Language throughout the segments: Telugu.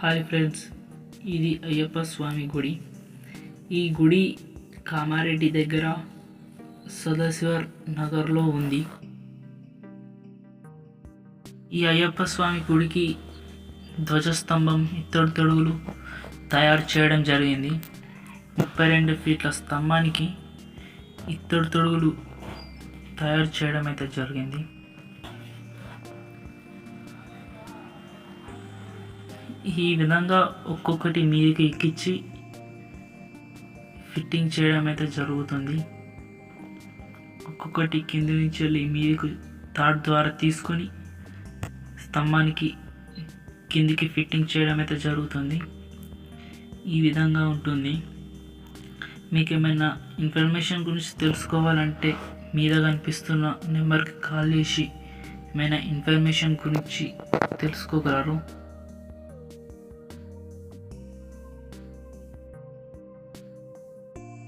హాయ్ ఫ్రెండ్స్ ఇది అయ్యప్ప స్వామి గుడి. ఈ గుడి కామారెడ్డి దగ్గర సదాశివర్ నగర్లో ఉంది. ఈ అయ్యప్ప స్వామి గుడికి ధ్వజస్తంభం ఇత్తడి తొడుగులు తయారు చేయడం జరిగింది. ముప్పై రెండు ఫీట్ల స్తంభానికి ఇత్తడి తొడుగులు తయారు చేయడం అయితే జరిగింది. ఈ విధంగా ఒక్కొక్కటి మీదకి ఎక్కించి ఫిట్టింగ్ చేయడం అయితే జరుగుతుంది. ఒక్కొక్కటి కింది నుంచి వెళ్ళి మీదకు తాడు ద్వారా తీసుకొని స్తంభానికి కిందికి ఫిట్టింగ్ చేయడం అయితే జరుగుతుంది. ఈ విధంగా ఉంటుంది. మీకు ఏమైనా ఇన్ఫర్మేషన్ గురించి తెలుసుకోవాలంటే మీద కనిపిస్తున్న నెంబర్కి కాల్ చేసి ఏమైనా ఇన్ఫర్మేషన్ గురించి తెలుసుకోగలరు?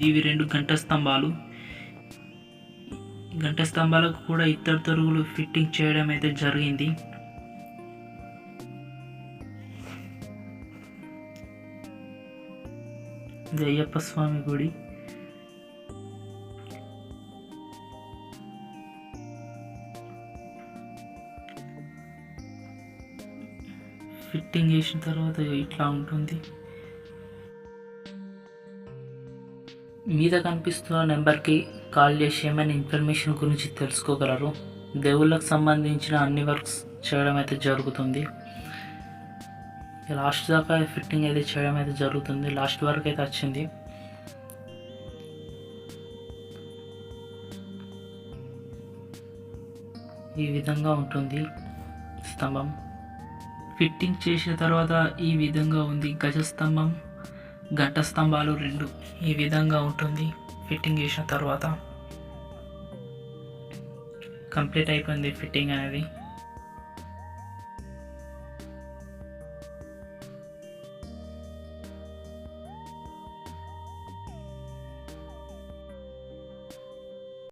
ఇవి రెండు గంట స్తంభాలు గంట స్తంభాలకు కూడా ఇతర తరుగులు ఫిట్టింగ్ చేయడం అయితే జరిగింది. ఇది అయ్యప్ప స్వామి గుడి. ఫిట్టింగ్ చేసిన తర్వాత ఇట్లా ఉంటుంది. మీద కనిపిస్తున్న నెంబర్కి కాల్ చేసి ఏమైనా ఇన్ఫర్మేషన్ గురించి తెలుసుకోగలరు. దేవుళ్ళకు సంబంధించిన అన్ని వర్క్స్ చేయడం అయితే జరుగుతుంది. లాస్ట్ దాకా ఫిట్టింగ్ అయితే చేయడం అయితే జరుగుతుంది. లాస్ట్ వరకు అయితే వచ్చింది. ఈ విధంగా ఉంటుంది స్తంభం. ఫిట్టింగ్ చేసిన తర్వాత ఈ విధంగా ఉంది గజ స్తంభం స్తంభాలు రెండు ఈ విధంగా ఉంటుంది. ఫిట్టింగ్ చేసిన తర్వాత కంప్లీట్ అయిపోయింది ఫిట్టింగ్ అనేది.